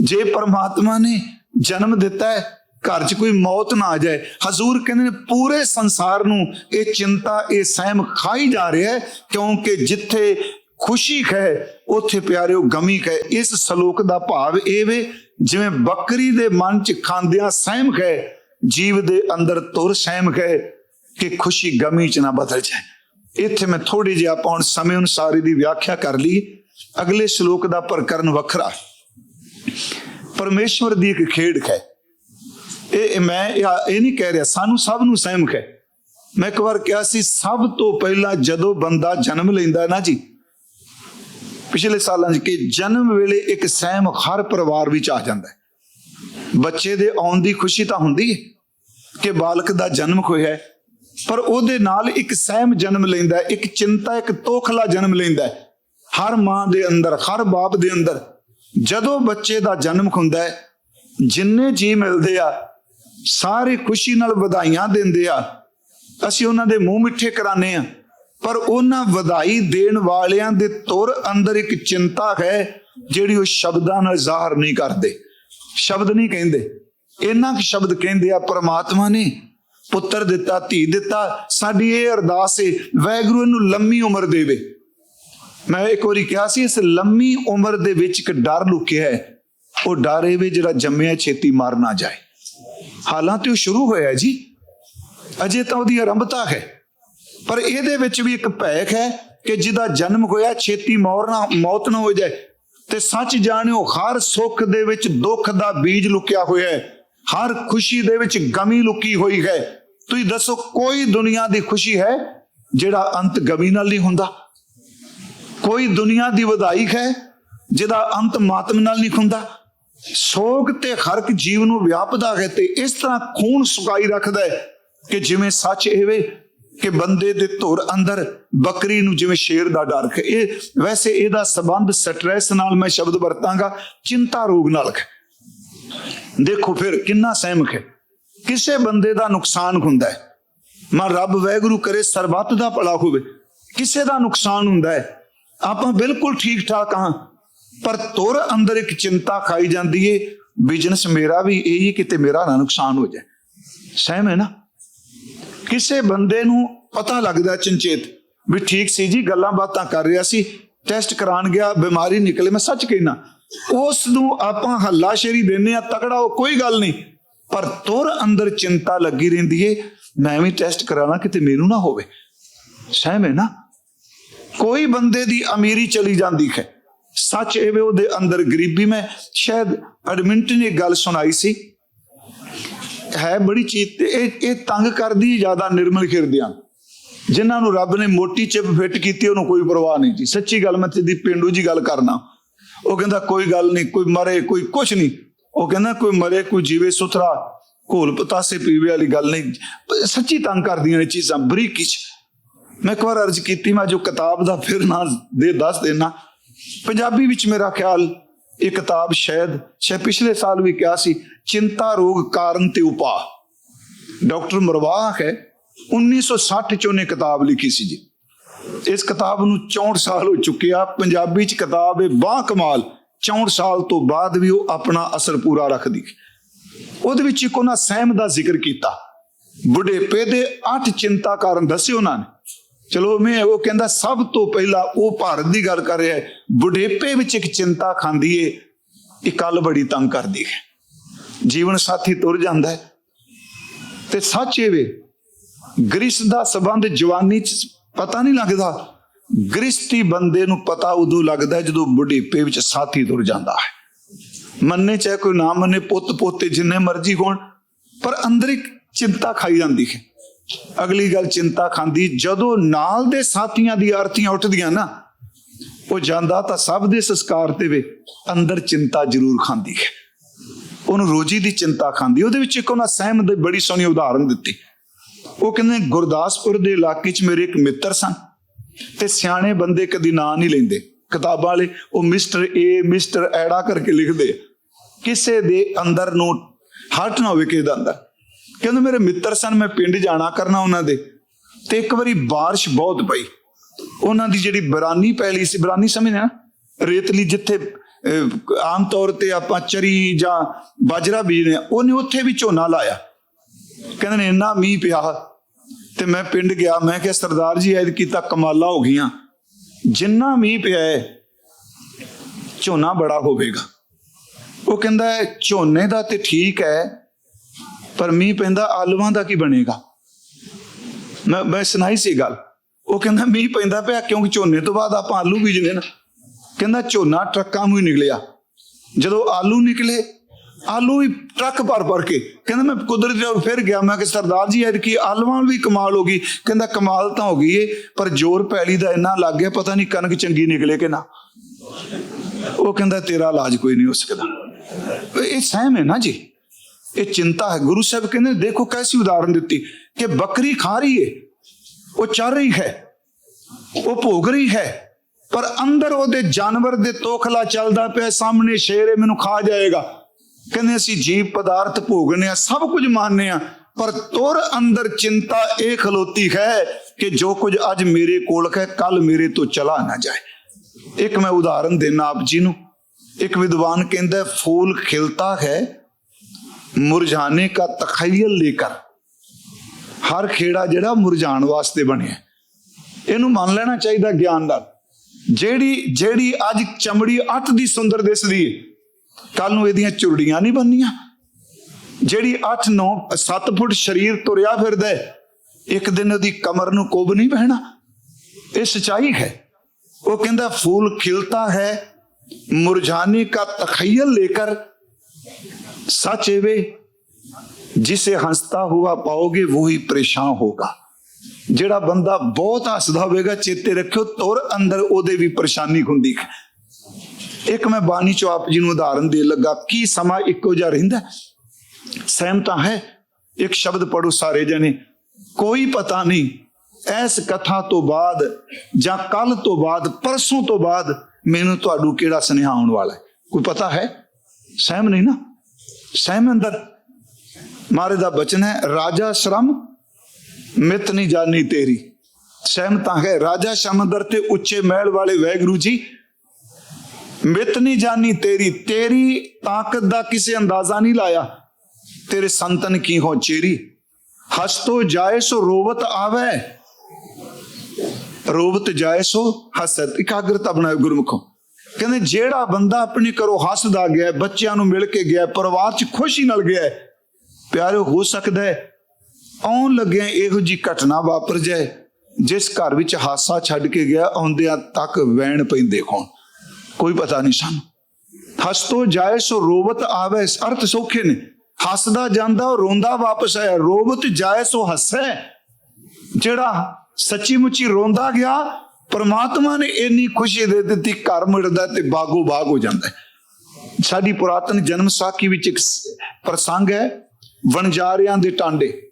ਜੇ ਪਰਮਾਤਮਾ ਨੇ ਜਨਮ ਦਿੱਤਾ ਹੈ ਘਰ 'ਚ ਕੋਈ ਮੌਤ ਨਾ ਆ ਜਾਏ। ਹਜ਼ੂਰ ਕਹਿੰਦੇ ਨੇ, ਪੂਰੇ ਸੰਸਾਰ ਨੂੰ ਇਹ ਚਿੰਤਾ, ਇਹ ਸਹਿਮ ਖਾਈ ਜਾ ਰਿਹਾ ਹੈ, ਕਿਉਂਕਿ ਜਿੱਥੇ ਖੁਸ਼ੀ ਹੈ ਉੱਥੇ ਪਿਆਰਿਓ ਗਮੀ ਹੈ ਇਸ ਸ਼ਲੋਕ ਦਾ ਭਾਵ ਇਹ ਵੇ, ਜਿਵੇਂ ਬੱਕਰੀ ਦੇ ਮਨ 'ਚ ਖਾਂਦਿਆਂ ਸਹਿਮ ਹੈ ਜੀਵ ਦੇ ਅੰਦਰ ਤੁਰ ਸਹਿਮ ਹੈ ਕਿ ਖੁਸ਼ੀ ਗਮੀ 'ਚ ਨਾ ਬਦਲ ਜਾਏ। ਇੱਥੇ ਮੈਂ ਥੋੜੀ ਜਿਹੀ ਆਪਾਂ ਹੁਣ ਸਮੇਂ ਅਨੁਸਾਰ ਦੀ ਵਿਆਖਿਆ ਕਰ ਲਈ। ਅਗਲੇ ਸ਼ਲੋਕ ਦਾ ਪ੍ਰਕਰਨ ਵੱਖਰਾ। ਪਰਮੇਸ਼ਵਰ ਦੀ ਇੱਕ ਖੇਡ ਹੈ ਇਹ ਮੈਂ ਇਹ ਇਹ ਨਹੀਂ ਕਹਿ ਰਿਹਾ, ਸਾਨੂੰ ਸਭ ਨੂੰ ਸਹਿਮ ਹੈ। ਮੈਂ ਇੱਕ ਵਾਰ ਕਿਹਾ ਸੀ, ਸਭ ਤੋਂ ਪਹਿਲਾਂ ਜਦੋਂ ਬੰਦਾ ਜਨਮ ਲੈਂਦਾ ਨਾ ਜੀ, ਪਿਛਲੇ ਸਾਲਾਂ 'ਚ ਕਿ ਜਨਮ ਵੇਲੇ ਇੱਕ ਸਹਿਮ ਹਰ ਪਰਿਵਾਰ ਵਿੱਚ ਆ ਜਾਂਦਾ ਹੈ। ਬੱਚੇ ਦੇ ਆਉਣ ਦੀ ਖੁਸ਼ੀ ਤਾਂ ਹੁੰਦੀ ਹੈ ਕਿ ਬਾਲਕ ਦਾ ਜਨਮ ਹੋਇਆ ਹੈ, ਪਰ ਉਹਦੇ ਨਾਲ ਇੱਕ ਸਹਿਮ ਜਨਮ ਲੈਂਦਾ ਇੱਕ ਚਿੰਤਾ, ਇੱਕ ਤੋਖਲਾ ਜਨਮ ਲੈਂਦਾ ਹਰ ਮਾਂ ਦੇ ਅੰਦਰ, ਹਰ ਬਾਪ ਦੇ ਅੰਦਰ ਜਦੋਂ ਬੱਚੇ ਦਾ ਜਨਮ ਹੁੰਦਾ ਹੈ, ਜਿੰਨੇ ਜੀ ਮਿਲਦੇ ਆ ਸਾਰੇ ਖੁਸ਼ੀ ਨਾਲ ਵਧਾਈਆਂ ਦਿੰਦੇ ਆ। ਅਸੀਂ ਉਹਨਾਂ ਦੇ ਮੂੰਹ ਮਿੱਠੇ ਕਰਾਨੇ ਆ। ਪਰ ਉਹਨਾਂ ਵਧਾਈ ਦੇਣ ਵਾਲਿਆਂ ਦੇ ਤੁਰ ਅੰਦਰ ਇੱਕ ਚਿੰਤਾ ਹੈ, ਜਿਹੜੀ ਉਹ ਸ਼ਬਦਾਂ ਨਾਲ ਜ਼ਾਹਰ ਨਹੀਂ ਕਰਦੇ। ਸ਼ਬਦ ਨਹੀਂ ਕਹਿੰਦੇ। ਇਹਨਾਂ ਕੁ ਸ਼ਬਦ ਕਹਿੰਦੇ ਆ, ਪ੍ਰਮਾਤਮਾ ਨੇ ਪੁੱਤਰ ਦਿੱਤਾ, ਧੀ ਦਿੱਤਾ, ਸਾਡੀ ਇਹ ਅਰਦਾਸ ਏ ਵੈਗਰੂ ਇਹਨੂੰ ਲੰਮੀ ਉਮਰ ਦੇਵੇ। ਮੈਂ ਇੱਕ ਵਾਰੀ ਕਿਹਾ ਸੀ, ਇਸ ਲੰਮੀ ਉਮਰ ਦੇ ਵਿੱਚ ਇੱਕ ਡਰ ਲੁਕਿਆ ਹੈ। ਉਹ ਡਰ ਇਹ ਵੀ ਜਿਹੜਾ ਜੰਮਿਆ ਛੇਤੀ ਮਰ ਨਾ ਜਾਏ। ਹਾਲਾਂਕਿ ਉਹ ਸ਼ੁਰੂ ਹੋਇਆ ਜੀ, ਅਜੇ ਤਾਂ ਉਹਦੀ ਆਰੰਭਤਾ ਹੈ। ਪਰ ਇਹਦੇ ਵਿੱਚ ਵੀ ਇੱਕ ਭੈਕ ਹੈ ਕਿ ਜਿਹਦਾ ਜਨਮ ਹੋਇਆ, ਛੇਤੀ ਮੌਰ ਨਾ, ਮੌਤ ਨਾ ਹੋ ਜਾਏ ਤੇ ਸੱਚ ਜਾਣਿਓ, ਹਰ ਸੁੱਖ ਦੇ ਵਿੱਚ ਦੁੱਖ ਦਾ ਬੀਜ ਲੁਕਿਆ ਹੋਇਆ ਹੈ। ਹਰ ਖੁਸ਼ੀ ਦੇ ਵਿੱਚ ਗਮੀ ਲੁਕੀ ਹੋਈ ਹੈ। ਤੁਸੀਂ ਦੱਸੋ, ਕੋਈ ਦੁਨੀਆ ਦੀ ਖੁਸ਼ੀ ਹੈ ਜਿਹੜਾ ਅੰਤ ਗਮੀ ਨਾਲ ਨਹੀਂ ਹੁੰਦਾ? ਕੋਈ ਦੁਨੀਆ ਦੀ ਵਧਾਈ ਹੈ ਜਿਹਦਾ ਅੰਤ ਮਾਤਮ ਨਾਲ ਨਹੀਂ ਹੁੰਦਾ? ਸੋਗ ਤੇ ਹਰਕ ਜੀਵ ਨੂੰ ਵਿਆਪਦਾ ਹੈ ਤੇ ਇਸ ਤਰ੍ਹਾਂ ਖੂਨ ਸੁਕਾਈ ਰੱਖਦਾ ਹੈ ਕਿ ਜਿਵੇਂ ਸੱਚ ਇਹਵੇ ਕਿ ਬੰਦੇ ਦੇ ਧੁਰ ਅੰਦਰ ਬੱਕਰੀ ਨੂੰ ਜਿਵੇਂ ਸ਼ੇਰ ਦਾ ਡਰ ਹੈ। ਇਹ ਵੈਸੇ ਇਹਦਾ ਸਬੰਧ ਸਟ੍ਰੈਸ ਨਾਲ ਮੈਂ ਸ਼ਬਦ ਵਰਤਾਂਗਾ, ਚਿੰਤਾ ਰੋਗ ਨਾਲ ਹੈ। ਦੇਖੋ ਫਿਰ ਕਿੰਨਾ ਸਹਿਮਕ ਹੈ। ਕਿਸੇ ਬੰਦੇ ਦਾ ਨੁਕਸਾਨ ਹੁੰਦਾ ਹੈ। ਮਾ ਰੱਬ ਵੈਗਰੂ ਕਰੇ ਸਰਬੱਤ ਦਾ ਭਲਾ ਹੋਵੇ। ਕਿਸੇ ਦਾ ਨੁਕਸਾਨ ਹੁੰਦਾ ਹੈ। ਆਪਾਂ ਬਿਲਕੁਲ ਠੀਕ ਠਾਕ ਹਾਂ। ਪਰ ਤੁਰ ਅੰਦਰ ਇੱਕ ਚਿੰਤਾ ਖਾਈ ਜਾਂਦੀ ਏ ਬਿਜ਼ਨਸ ਮੇਰਾ ਵੀ ਇਹ ਹੀ ਕਿਤੇ ਮੇਰਾ ਨਾ ਨੁਕਸਾਨ ਹੋ ਜਾਏ। ਸਹਿਮ ਹੈ ਨਾ? ਕਿਸੇ ਬੰਦੇ ਨੂੰ ਪਤਾ ਲੱਗਦਾ ਚੰਚੇਤ ਵੀ ਠੀਕ ਸੀ ਜੀ, ਗੱਲਾਂ ਬਾਤਾਂ ਕਰ ਰਿਹਾ ਸੀ ਟੈਸਟ ਕਰਾਉਣ ਗਿਆ, ਬਿਮਾਰੀ ਨਿਕਲੇ, ਮੈਂ ਸੱਚ ਕਹਿਣਾ ਉਸ ਨੂੰ ਆਪਾਂ ਹੱਲਾਸ਼ੇਰੀ ਦਿੰਨੇ ਆ, ਤਕੜਾ ਉਹ ਕੋਈ ਗੱਲ ਨਹੀਂ, ਪਰ ਤੁਰ ਅੰਦਰ ਚਿੰਤਾ ਲੱਗੀ ਰਹਿੰਦੀ ਏ, ਮੈਂ ਵੀ ਟੈਸਟ ਕਰਾਣਾ ਕਿਤੇ ਮੈਨੂੰ ਨਾ ਹੋਵੇ। ਸਹਿਮ ਹੈ ਨਾ? ਕੋਈ ਬੰਦੇ ਦੀ ਅਮੀਰੀ ਚਲੀ ਜਾਂਦੀ ਹੈ ਸੱਚ ਇਹ ਵੇ ਉਹਦੇ ਅੰਦਰ ਗਰੀਬੀ ਮੈਂ ਸ਼ਾਇਦ ਐਡਮਿੰਟਨ ਨੇ ਗੱਲ ਸੁਣਾਈ ਸੀ। ਹੈ ਬੜੀ ਚੀਜ਼ ਤੇ ਇਹ ਇਹ ਤੰਗ ਕਰਦੀ ਜ਼ਿਆਦਾ ਨਿਰਮਲ ਖਿਰਦਿਆਂ। ਜਿਨ੍ਹਾਂ ਨੂੰ ਰੱਬ ਨੇ ਮੋਟੀ ਚਿਪ ਫਿੱਟ ਕੀਤੀ, ਉਹਨੂੰ ਕੋਈ ਪਰਵਾਹ ਨਹੀਂ ਜੀ। ਸੱਚੀ ਗੱਲ ਮੈਂ ਤੇ ਪੇਂਡੂ ਜੀ ਗੱਲ ਕਰਨਾ। ਉਹ ਕਹਿੰਦਾ ਕੋਈ ਗੱਲ ਨਹੀਂ, ਕੋਈ ਮਰੇ, ਕੋਈ ਕੁਛ ਨਹੀਂ। ਉਹ ਕਹਿੰਦਾ ਕੋਈ ਮਰੇ, ਕੋਈ ਜੀਵੇ ਸੁਥਰਾ, ਘੋਲ ਪਤਾਸੇ ਪੀਵੇ ਵਾਲੀ ਗੱਲ ਨਹੀਂ। ਸੱਚੀ ਤੰਗ ਕਰਦੀਆਂ ਨੇ ਚੀਜ਼ਾਂ ਬਰੀਕੀ ਚ। ਮੈਂ ਇੱਕ ਵਾਰ ਅਰਜ਼ ਕੀਤੀ, ਮੈਂ ਜੋ ਕਿਤਾਬ ਦਾ ਫਿਰ ਨਾ ਦੇ ਦੱਸ ਦੇਣਾ ਪੰਜਾਬੀ ਵਿੱਚ ਮੇਰਾ ਖਿਆਲ ਇਹ ਕਿਤਾਬ ਸ਼ਾਇਦ ਸ਼ਾਇਦ ਪਿਛਲੇ ਸਾਲ ਵੀ ਕਿਹਾ ਸੀ, ਚਿੰਤਾ ਰੋਗ ਕਾਰਨ ਤੇ ਉਪਾਅ। ਡਾਕਟਰ ਮਰਵਾਹ ਹੈ 1960 ਚ ਉਹਨੇ ਕਿਤਾਬ ਲਿਖੀ ਸੀ ਜੀ। ਇਸ ਕਿਤਾਬ ਨੂੰ 64 ਸਾਲ ਹੋ ਚੁੱਕਿਆ ਪੰਜਾਬੀ ਚ ਕਿਤਾਬ ਹੈ ਬਾ ਕਮਾਲ। 64 ਸਾਲ ਤੋਂ ਬਾਅਦ ਵੀ ਉਹ ਆਪਣਾ ਅਸਰ ਪੂਰਾ ਰੱਖਦੀ। ਉਹਦੇ ਵਿੱਚ ਇੱਕ ਉਹਨਾਂ ਸਹਿਮ ਦਾ ਜ਼ਿਕਰ ਕੀਤਾ। ਬੁਢੇਪੇ ਦੇ ਅੱਠ ਚਿੰਤਾ ਕਾਰਨ ਦੱਸੇ ਉਹਨਾਂ ਨੇ। ਚਲੋ ਮੈਂ ਉਹ ਕਹਿੰਦਾ, ਸਭ ਤੋਂ ਪਹਿਲਾਂ ਉਹ ਭਾਰਤ ਦੀ ਗੱਲ ਕਰ ਰਿਹਾ ਹੈ। ਬੁਢੇਪੇ ਵਿੱਚ ਇੱਕ ਚਿੰਤਾ ਖਾਂਦੀ ਏ ਇਕੱਲ ਬੜੀ ਤੰਗ ਕਰਦੀ ਹੈ। ਜੀਵਨ ਸਾਥੀ ਤੁਰ ਜਾਂਦਾ ਹੈ। ਤੇ ਸੱਚ ਇਹ ਵੇ, ਗ੍ਰਿਸ ਦਾ ਸਬੰਧ ਜਵਾਨੀ ਚ ਪਤਾ ਨਹੀਂ ਲੱਗਦਾ। ਗ੍ਰਿਸ਼ਤੀ ਬੰਦੇ ਨੂੰ ਪਤਾ ਉਦੋਂ ਲੱਗਦਾ ਜਦੋਂ ਬੁਢੇਪੇ ਵਿੱਚ ਸਾਥੀ ਤੁਰ ਜਾਂਦਾ ਹੈ। ਮੰਨੇ ਚਾਹੇ ਕੋਈ ਨਾ ਮੰਨੇ ਪੁੱਤ ਪੋਤੇ ਜਿੰਨੇ ਮਰਜ਼ੀ ਹੋਣ, ਪਰ ਅੰਦਰ ਇੱਕ ਚਿੰਤਾ ਖਾਈ ਜਾਂਦੀ ਹੈ। ਅਗਲੀ ਗੱਲ ਚਿੰਤਾ ਖਾਂਦੀ, ਜਦੋਂ ਨਾਲ ਦੇ ਸਾਥੀਆਂ ਦੀ ਆਰਤੀਆਂ ਉੱਠਦੀਆਂ ਨਾ, ਉਹ ਜਾਂਦਾ ਤਾਂ ਸਭ ਦੇ ਸੰਸਕਾਰ ਤੇ ਵੇ, ਅੰਦਰ ਚਿੰਤਾ ਜ਼ਰੂਰ ਖਾਂਦੀ ਹੈ। ਉਹਨੂੰ ਰੋਜੀ ਦੀ ਚਿੰਤਾ ਖਾਂਦੀ, ਉਹਦੇ ਵਿੱਚ ਇੱਕ ਉਹਨਾਂ ਸਹਿਮ ਦੀ ਬੜੀ ਸੋਹਣੀ ਉਦਾਹਰਨ ਦਿੱਤੀ। ਉਹ ਕਹਿੰਦੇ, ਗੁਰਦਾਸਪੁਰ ਦੇ ਇਲਾਕੇ 'ਚ ਮੇਰੇ ਇੱਕ ਮਿੱਤਰ ਸਨ, ਤੇ ਸਿਆਣੇ ਬੰਦੇ ਕਦੀ ਨਾਂ ਨਹੀਂ ਲੈਂਦੇ। ਕਿਤਾਬਾਂ ਵਾਲੇ, ਉਹ ਮਿਸਟਰ ਏ ਮਿਸਟਰ ਐੜਾ ਕਰਕੇ ਲਿਖਦੇ ਕਿਸੇ ਦੇ ਅੰਦਰ ਨੂੰ ਹਰਟ ਨਾ ਹੋਵੇ ਕਿਸੇ ਦਾ ਅੰਦਰ। ਕਹਿੰਦੇ ਮੇਰੇ ਮਿੱਤਰ ਸਨ, ਮੈਂ ਪਿੰਡ ਜਾਣਾ ਕਰਨਾ ਉਹਨਾਂ ਦੇ। ਤੇ ਇੱਕ ਵਾਰੀ ਬਾਰਿਸ਼ ਬਹੁਤ ਪਈ। ਉਹਨਾਂ ਦੀ ਜਿਹੜੀ ਬਰਾਨੀ ਪੈਲੀ ਸੀ, ਬਰਾਨੀ ਸਮਝਿਆ ਨਾ? ਰੇਤਲੀ ਜਿੱਥੇ ਆਮ ਤੌਰ ਤੇ ਆਪਾਂ ਚਰੀ ਜਾਂ ਬਾਜਰਾ ਬੀਜਦੇ ਆ, ਉਹਨੇ ਉੱਥੇ ਵੀ ਝੋਨਾ ਲਾਇਆ। ਕਹਿੰਦੇ ਨੇ, ਇੰਨਾ ਮੀਂਹ ਪਿਆ। ਤੇ ਮੈਂ ਪਿੰਡ ਗਿਆ, ਮੈਂ ਕਿਹਾ, ਸਰਦਾਰ ਜੀ ਐਦ ਕੀਤਾ ਕਮਾਲਾ ਹੋ ਗਈਆਂ। ਜਿੰਨਾ ਮੀਂਹ ਪਿਆ ਹੈ, ਝੋਨਾ ਬੜਾ ਹੋਵੇਗਾ। ਉਹ ਕਹਿੰਦਾ, ਝੋਨੇ ਦਾ ਤੇ ਠੀਕ ਹੈ ਪਰ ਮੀਂਹ ਪੈਂਦਾ, ਆਲੂਆਂ ਦਾ ਕੀ ਬਣੇਗਾ? ਮੈਂ ਮੈਂ ਸੁਣਾਈ ਸੀ ਗੱਲ। ਉਹ ਕਹਿੰਦਾ, ਮੀਂਹ ਪੈਂਦਾ ਪਿਆ, ਕਿਉਂਕਿ ਝੋਨੇ ਤੋਂ ਬਾਅਦ ਆਪਾਂ ਆਲੂ ਬੀਜਦੇ ਨਾ। ਕਹਿੰਦਾ, ਝੋਨਾ ਟਰੱਕਾਂ ਨੂੰ ਹੀ ਨਿਕਲਿਆ। ਜਦੋਂ ਆਲੂ ਨਿਕਲੇ, ਆਲੂ ਹੀ ਟਰੱਕ ਭਰ ਭਰ ਕੇ। ਕਹਿੰਦਾ, ਮੈਂ ਕੁਦਰਤੀ ਤੌਰ ਫਿਰ ਗਿਆ। ਮੈਂ ਕਿ ਸਰਦਾਰ ਜੀ, ਐਤਕੀ ਆਲੂਆਂ ਵੀ ਕਮਾਲ ਹੋ ਗਈ। ਕਹਿੰਦਾ, ਕਮਾਲ ਤਾਂ ਹੋ ਗਈ ਏ, ਪਰ ਜ਼ੋਰ ਪੈਲੀ ਦਾ ਇੰਨਾ ਲੱਗ ਗਿਆ, ਪਤਾ ਨਹੀਂ ਕਣਕ ਚੰਗੀ ਨਿਕਲੇ ਕਿ ਨਾ। ਉਹ ਕਹਿੰਦਾ, ਤੇਰਾ ਇਲਾਜ ਕੋਈ ਨਹੀਂ ਹੋ ਸਕਦਾ। ਇਹ ਸਹਿਮ ਹੈ ਨਾ ਜੀ। ਇਹ ਚਿੰਤਾ ਹੈ। ਗੁਰੂ ਸਾਹਿਬ ਕਹਿੰਦੇ ਦੇਖੋ ਕੈਸੀ ਉਦਾਹਰਨ ਦਿੱਤੀ ਕਿ ਬੱਕਰੀ ਖਾ ਰਹੀ ਹੈ ਉਹ ਚਰ ਰਹੀ ਹੈ, ਉਹ ਭੋਗ ਰਹੀ ਹੈ, ਪਰ ਅੰਦਰ ਉਹਦੇ ਜਾਨਵਰ ਦੇ ਤੋਖਲਾ ਚੱਲਦਾ ਪਿਆ, ਸਾਹਮਣੇ ਸ਼ੇਰ ਮੈਨੂੰ ਖਾ ਜਾਏਗਾ। ਕਹਿੰਦੇ ਅਸੀਂ ਜੀਵ ਪਦਾਰਥ ਭੋਗਨੇ ਆ, ਸਭ ਕੁਝ ਮੰਨਨੇ ਆ, ਪਰ ਤੁਰ ਅੰਦਰ ਚਿੰਤਾ ਇਹ ਖਲੋਤੀ ਹੈ ਕਿ ਜੋ ਕੁਝ ਅੱਜ ਮੇਰੇ ਕੋਲ ਹੈ, ਕੱਲ ਮੇਰੇ ਤੋਂ ਚਲਾ ਨਾ ਜਾਏ। ਇੱਕ ਮੈਂ ਉਦਾਹਰਨ ਦੇਣਾ ਆਪ ਜੀ ਨੂੰ। ਇੱਕ ਵਿਦਵਾਨ ਕਹਿੰਦਾ, ਫੂਲ ਖਿਲਤਾ ਹੈ ਮੁਰਝਾने का ਤਖੈਲ ਲੇਕਰ ਹਰ ਖੇੜਾ ਜਿਹੜਾ ਮੁਰਝਾਣ ਵਾਸਤੇ ਬਣਿਆ। ਇਹਨੂੰ ਮੰਨ ਲੈਣਾ ਚਾਹੀਦਾ ਗਿਆਨ ਨਾਲ। ਜਿਹੜੀ ਜਿਹੜੀ ਅੱਜ ਚਮੜੀ ਅੱਤ ਦੀ ਸੁੰਦਰ ਦਿਸਦੀ ਏ ਕੱਲ ਨੂੰ ਇਹਦੀਆਂ ਚੁਰੜੀਆਂ ਨਹੀਂ ਬੰਨੀਆਂ ਜਿਹੜੀ 8 9 7 ਫੁੱਟ ਸਰੀਰ ਤੁਰਿਆ ਫਿਰਦਾ ਇੱਕ ਦਿਨ ਉਹਦੀ ਕਮਰ ਨੂੰ ਕੋਬ ਨਹੀਂ ਪਹਿਣਾ ਇਹ ਸਚਾਈ ਹੈ। ਉਹ ਕਹਿੰਦਾ, ਫੂਲ ਖਿਲਤਾ ਹੈ, ਮੁਰਝਾਨੇ का ਤਖੈਲ ਲੇਕਰ सच है वे जिसे हंसता हुआ पाओगे वो ही परेशान होगा ਜਿਹੜਾ ਬੰਦਾ ਬਹੁਤ ਹੱਸਦਾ ਹੋਵੇਗਾ ਚੇਤੇ ਰੱਖਿਓ ਤੁਰ ਅੰਦਰ ਉਹਦੇ ਵੀ ਪਰੇਸ਼ਾਨੀ ਹੁੰਦੀ ਹੈ ਇੱਕ ਮੈਂ ਬਾਣੀ ਚੋਂ ਆਪ ਜੀ ਨੂੰ ਉਦਾਹਰਨ ਦੇ ਲੱਗਾ ਕੀ ਸਮਾਂ ਇੱਕੋ ਜਿਹਾ ਰਹਿੰਦਾ ਹੈ? ਸਹਿਮ ਤਾਂ ਹੈ ਇੱਕ ਸ਼ਬਦ ਪੜੋ ਸਾਰੇ ਜਣੇ ਕੋਈ ਪਤਾ ਨਹੀਂ ਇਸ ਕਥਾ ਤੋਂ ਬਾਅਦ ਜਾਂ ਕੱਲ ਤੋਂ ਬਾਅਦ ਪਰਸੋਂ ਤੋਂ ਬਾਅਦ ਮੈਨੂੰ ਤੁਹਾਨੂੰ ਕਿਹੜਾ ਸੁਨੇਹਾ ਆਉਣ ਵਾਲਾ ਹੈ ਕੋਈ ਪਤਾ ਹੈ ਸਹਿਮ ਨਹੀਂ ਨਾ ਸਹਿਮ ਅੰਦਰ ਮਾਰੇ ਦਾ ਬਚਨ ਹੈ, ਰਾਜਾ ਸ਼ਰਮ ਮਿਤ ਨਹੀਂ ਜਾਣੀ ਤੇਰੀ। ਸਹਿਮ ਤਾਂ ਹੈ, ਰਾਜਾ ਸਮੁੰਦਰ ਤੇ ਉੱਚੇ ਮਹਿਲ ਵਾਲੇ ਵੈਗਰੂ ਜੀ, ਮਿਤ ਨਹੀਂ ਜਾਣੀ ਤੇਰੀ। ਤੇਰੀ ਤਾਕਤ ਦਾ ਕਿਸੇ ਅੰਦਾਜ਼ਾ ਨਹੀਂ ਲਾਇਆ। ਤੇਰੇ ਸੰਤਨ ਕੀ ਹੋ ਚੇਰੀ? ਹਸ ਤੋ ਜਾਏ ਸੋ ਰੋਵਤ ਆਵੇ। ਰੋਵਤ ਜਾਏ ਸੋ ਹਸਤ। ਇਕਾਗਰਤਾ ਬਣਾਏ ਗੁਰਮੁਖੋਂ। ਕਹਿੰਦੇ ਜਿਹੜਾ ਬੰਦਾ ਆਪਣੇ ਘਰੋਂ ਹੱਸਦਾ ਗਿਆ ਬੱਚਿਆਂ ਨੂੰ ਮਿਲ ਕੇ ਗਿਆ ਪਰਿਵਾਰ 'ਚ ਖੁਸ਼ੀ ਨਾਲ ਗਿਆ ਪਿਆਰੇ ਹੋ ਸਕਦਾ ਹੈ ਆਉਣ ਲੱਗਿਆ ਇਹੋ ਜੀ ਘਟਨਾ ਵਾਪਰ ਜਾਏ, ਜਿਸ ਘਰ ਵਿੱਚ ਹਾਸਾ ਛੱਡ ਕੇ ਗਿਆ, ਆਉਂਦਿਆਂ ਤੱਕ ਵੈਣ ਪੈਂਦੇ ਹੋਣ। ਕੋਈ ਪਤਾ ਨਹੀਂ ਸਾਨੂੰ। ਹੱਸਤੋ ਜਾਏ, ਸੋ ਰੋਵਤ ਆਵੇ, ਅਰਥ ਸੌਖੇ ਨੇ। ਹੱਸਦਾ ਜਾਂਦਾ, ਰੋਂਦਾ ਵਾਪਸ ਆਇਆ। ਰੋਵਤ ਜਾਏ, ਸੋ ਹੱਸੈ। ਜਿਹੜਾ ਸੱਚੀ ਮੁੱਚੀ ਰੋਂਦਾ ਗਿਆ ਪਰਮਾਤਮਾ ਨੇ ਇੰਨੀ ਖੁਸ਼ੀ ਦੇ ਦਿੱਤੀ, ਘਰ ਮਿਲਦਾ ਤੇ ਬਾਗੋ ਬਾਗ ਹੋ ਜਾਂਦਾ ਸਾਡੀ ਪੁਰਾਤਨ ਜਨਮ ਸਾਖੀ ਵਿੱਚ ਇੱਕ ਪ੍ਰਸੰਗ ਹੈ, ਵਣਜਾਰਿਆਂ ਦੇ ਟਾਂਡੇ।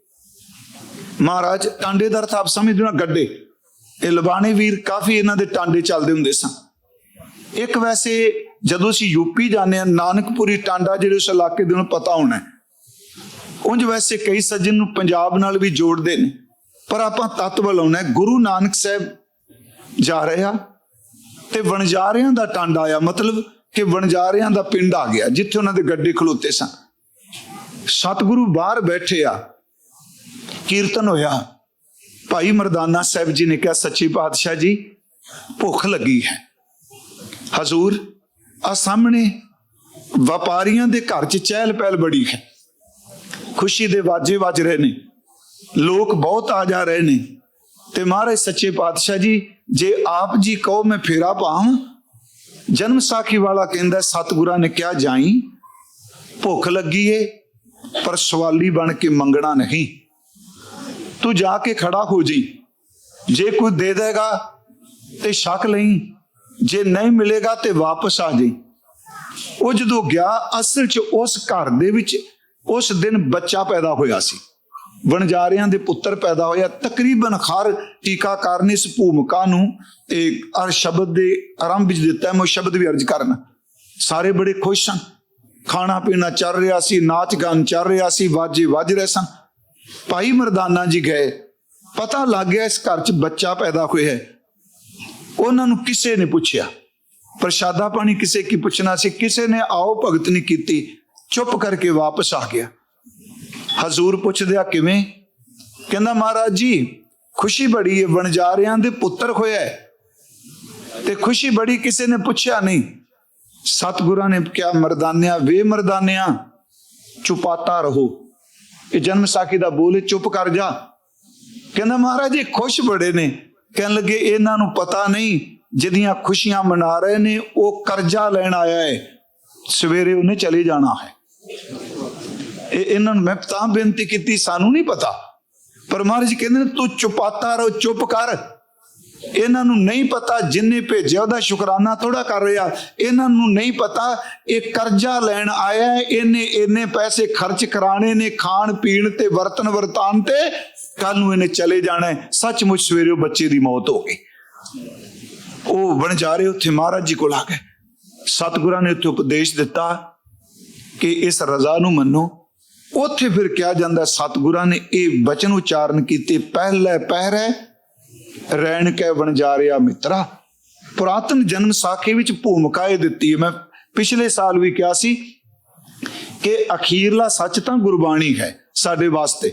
ਮਹਾਰਾਜ, ਟਾਂਡੇ ਦਾ ਅਰਥ ਆਪ ਸਮਝਦੇ ਹੋ ਗੱਡੇ। ਇਹ ਲਬਾਣੇ ਵੀਰ ਕਾਫੀ ਇਹਨਾਂ ਦੇ ਟਾਂਡੇ ਚੱਲਦੇ ਹੁੰਦੇ ਸਨ। ਇੱਕ ਵੈਸੇ ਜਦੋਂ ਅਸੀਂ ਯੂਪੀ ਜਾਂਦੇ ਆ ਨਾਨਕਪੁਰੀ ਟਾਂਡਾ ਜਿਹੜੇ ਉਸ ਇਲਾਕੇ ਦੇ ਨੂੰ ਪਤਾ ਹੋਣਾ ਹੈ। ਉਂਝ ਵੈਸੇ ਕਈ ਸੱਜਣ ਨੂੰ ਪੰਜਾਬ ਨਾਲ ਵੀ ਜੋੜਦੇ ਨੇ। ਪਰ ਆਪਾਂ ਤੱਤ ਵੱਲ ਆਉਣਾ ਗੁਰੂ ਨਾਨਕ ਸਾਹਿਬ ਜਾ ਰਿਹਾ ਤੇ ਵਣਜਾਰਿਆਂ ਦਾ ਟਾਂਡਾ ਆਇਆ। ਮਤਲਬ ਕਿ ਵਣਜਾਰਿਆਂ ਦਾ ਪਿੰਡ ਆ ਗਿਆ, ਜਿੱਥੇ ਉਹਨਾਂ ਦੇ ਗੱਡੇ ਖਲੋਤੇ ਸਨ। ਸਤਿਗੁਰੂ ਬਾਹਰ ਬੈਠੇ ਆ, ਕੀਰਤਨ ਹੋਇਆ। ਭਾਈ ਮਰਦਾਨਾ ਸਾਹਿਬ ਜੀ ਨੇ ਕਿਹਾ, ਸੱਚੀ ਪਾਤਸ਼ਾਹ ਜੀ, ਭੁੱਖ ਲੱਗੀ ਹੈ। ਹਜ਼ੂਰ ਆ ਸਾਹਮਣੇ ਵਪਾਰੀਆਂ ਦੇ ਘਰ 'ਚ ਚਹਿਲ ਪਹਿਲ ਬੜੀ ਹੈ। ਖੁਸ਼ੀ ਦੇ ਵਾਜੇ ਵੱਜ ਰਹੇ ਨੇ। ਲੋਕ ਬਹੁਤ ਆ ਜਾ ਰਹੇ ਨੇ। ਤੇ ਮਹਾਰਾਜ, ਸੱਚੇ ਪਾਤਸ਼ਾਹ ਜੀ ਜੇ ਆਪ ਜੀ ਕਹੋ ਮੈਂ ਫੇਰਾ ਪਾਵਾਂ ਜਨਮ ਸਾਖੀ ਵਾਲਾ ਕਹਿੰਦਾ, ਸਤਿਗੁਰਾਂ ਨੇ ਕਿਹਾ ਜਾਈ, ਭੁੱਖ ਲੱਗੀ ਏ, ਪਰ ਸਵਾਲੀ ਬਣ ਕੇ ਮੰਗਣਾ ਨਹੀਂ। ਤੂੰ ਜਾ ਕੇ ਖੜਾ ਹੋ ਜੀ ਜੇ ਕੋਈ ਦੇ ਦੇਗਾ ਤੇ ਸ਼ੱਕ ਲਈ, ਜੇ ਨਹੀਂ ਮਿਲੇਗਾ ਤੇ ਵਾਪਸ ਆ ਜਾਈ। ਉਹ ਜਦੋਂ ਗਿਆ, ਅਸਲ 'ਚ ਉਸ ਘਰ ਦੇ ਵਿੱਚ ਉਸ ਦਿਨ ਬੱਚਾ ਪੈਦਾ ਹੋਇਆ ਸੀ। ਵਣਜਾਰਿਆਂ ਦੇ ਪੁੱਤਰ ਪੈਦਾ ਹੋਇਆ ਤਕਰੀਬਨ ਹਰ ਟੀਕਾਕਾਰ ਨੇ ਇਸ ਭੂਮਿਕਾ ਨੂੰ ਇਹ ਅਰ ਸ਼ਬਦ ਦੇ ਆਰੰਭ ਵਿੱਚ ਦਿੱਤਾ ਮੈਂ ਸ਼ਬਦ ਵੀ ਅਰਜ ਕਰਨਾ। ਸਾਰੇ ਬੜੇ ਖੁਸ਼ ਸਨ। ਖਾਣਾ ਪੀਣਾ ਚੱਲ ਰਿਹਾ ਸੀ, ਨਾਚ ਗਾਨ ਚੱਲ ਰਿਹਾ ਸੀ, ਵਾਜੇ ਵੱਜ ਰਹੇ ਸਨ। ਭਾਈ ਮਰਦਾਨਾ ਜੀ ਗਏ। ਪਤਾ ਲੱਗ ਗਿਆ ਇਸ ਘਰ 'ਚ ਬੱਚਾ ਪੈਦਾ ਹੋਇਆ ਹੈ। ਉਹਨਾਂ ਨੂੰ ਕਿਸੇ ਨੇ ਪੁੱਛਿਆ। ਪ੍ਰਸ਼ਾਦਾ ਪਾਣੀ ਕਿਸੇ ਕੀ ਪੁੱਛਣਾ ਸੀ, ਕਿਸੇ ਨੇ ਆਓ ਭਗਤ ਨਹੀਂ ਕੀਤੀ। ਚੁੱਪ ਕਰਕੇ ਵਾਪਸ ਆ ਗਿਆ। ਹਜ਼ੂਰ ਪੁੱਛਦੇ ਕਿਵੇਂ? ਕਹਿੰਦਾ, ਮਹਾਰਾਜ ਜੀ, ਖੁਸ਼ੀ ਬੜੀ ਹੈ ਵਣਜਾਰਿਆਂ ਦੇ ਪੁੱਤਰ ਹੋਇਆ ਤੇ ਖੁਸ਼ੀ ਬੜੀ ਕਿਸੇ ਨੇ ਪੁੱਛਿਆ ਨਹੀਂ। ਸਤਿਗੁਰਾਂ ਨੇ ਕਿਹਾ, ਮਰਦਾਨਿਆਂ, ਵੇ ਮਰਦਾਨਿਆਂ, ਚੁਪਾਤਾ ਰਹੋ। ਇਹ ਜਨਮ ਸਾਖੀ ਦਾ ਬੋਲ ਚੁੱਪ ਕਰ ਜਾ। ਕਹਿੰਦਾ, ਮਹਾਰਾਜ ਇਹ ਖੁਸ਼ ਬੜੇ ਨੇ। ਕਹਿਣ ਲੱਗੇ, ਇਹਨਾਂ ਨੂੰ ਪਤਾ ਨਹੀਂ, ਜਿਹਦੀਆਂ ਖੁਸ਼ੀਆਂ ਮਨਾ ਰਹੇ ਨੇ, ਉਹ ਕਰਜ਼ਾ ਲੈਣ ਆਇਆ ਹੈ ਸਵੇਰੇ ਉਹਨੇ ਚਲੇ ਜਾਣਾ ਹੈ। ਇਹਨਾਂ ਨੂੰ ਮੈਂ ਤਾਂ ਬੇਨਤੀ ਕੀਤੀ, ਸਾਨੂੰ ਨਹੀਂ ਪਤਾ। ਪਰ ਮਹਾਰਾਜ ਕਹਿੰਦੇ ਨੇ, ਤੂੰ ਚੁਪਾਤਾ ਰਹੋ, ਚੁੱਪ ਕਰ। ਇਹਨਾਂ ਨੂੰ ਨਹੀਂ ਪਤਾ ਜਿੰਨੇ ਭੇਜਿਆ ਉਹਦਾ ਸ਼ੁਕਰਾਨਾ ਥੋੜਾ ਕਰ ਰਿਹਾ। ਇਹਨਾਂ ਨੂੰ ਨਹੀਂ ਪਤਾ ਇਹ ਕਰਜ਼ਾ ਲੈਣ ਆਇਆ ਹੈ, ਇਹਨੇ ਇੰਨੇ ਪੈਸੇ ਖਰਚ ਕਰਾਣੇ ਨੇ ਖਾਣ, ਪੀਣ ਤੇ ਵਰਤਨ ਵਰਤਾਨ ਤੇ ਕੱਲ ਨੂੰ ਇਹਨੇ ਚਲੇ ਜਾਣਾ ਸੱਚਮੁੱਚ ਸਵੇਰੇ ਉਹ ਬੱਚੇ ਦੀ ਮੌਤ ਹੋ ਗਈ। ਉਹ ਬਣ ਉੱਥੇ, ਮਹਾਰਾਜ ਜੀ ਕੋਲ ਆ ਗਏ। ਸਤਿਗੁਰਾਂ ਨੇ ਉੱਥੇ ਉਪਦੇਸ਼ ਦਿੱਤਾ ਕਿ ਇਸ ਰਜ਼ਾ ਨੂੰ ਮੰਨੋ। ਉੱਥੇ ਫਿਰ ਕਿਹਾ ਜਾਂਦਾ ਸਤਿਗੁਰਾਂ ਨੇ ਇਹ ਬਚਨ ਉਚਾਰਨ ਕੀਤੇ ਪਹਿਲੇ ਪਹਿਰੇ ਰਹਿਣ ਕੇ ਵਣਜਾਰਿਆ ਮਿੱਤਰਾ। ਪੁਰਾਤਨ ਜਨਮ ਸਾਖੀ ਵਿੱਚ ਭੂਮਿਕਾ ਇਹ ਦਿੱਤੀ ਹੈ। ਮੈਂ ਪਿਛਲੇ ਸਾਲ ਵੀ ਕਿਹਾ ਸੀ ਕਿ ਅਖੀਰਲਾ ਸੱਚ ਤਾਂ ਗੁਰਬਾਣੀ ਹੈ ਸਾਡੇ ਵਾਸਤੇ,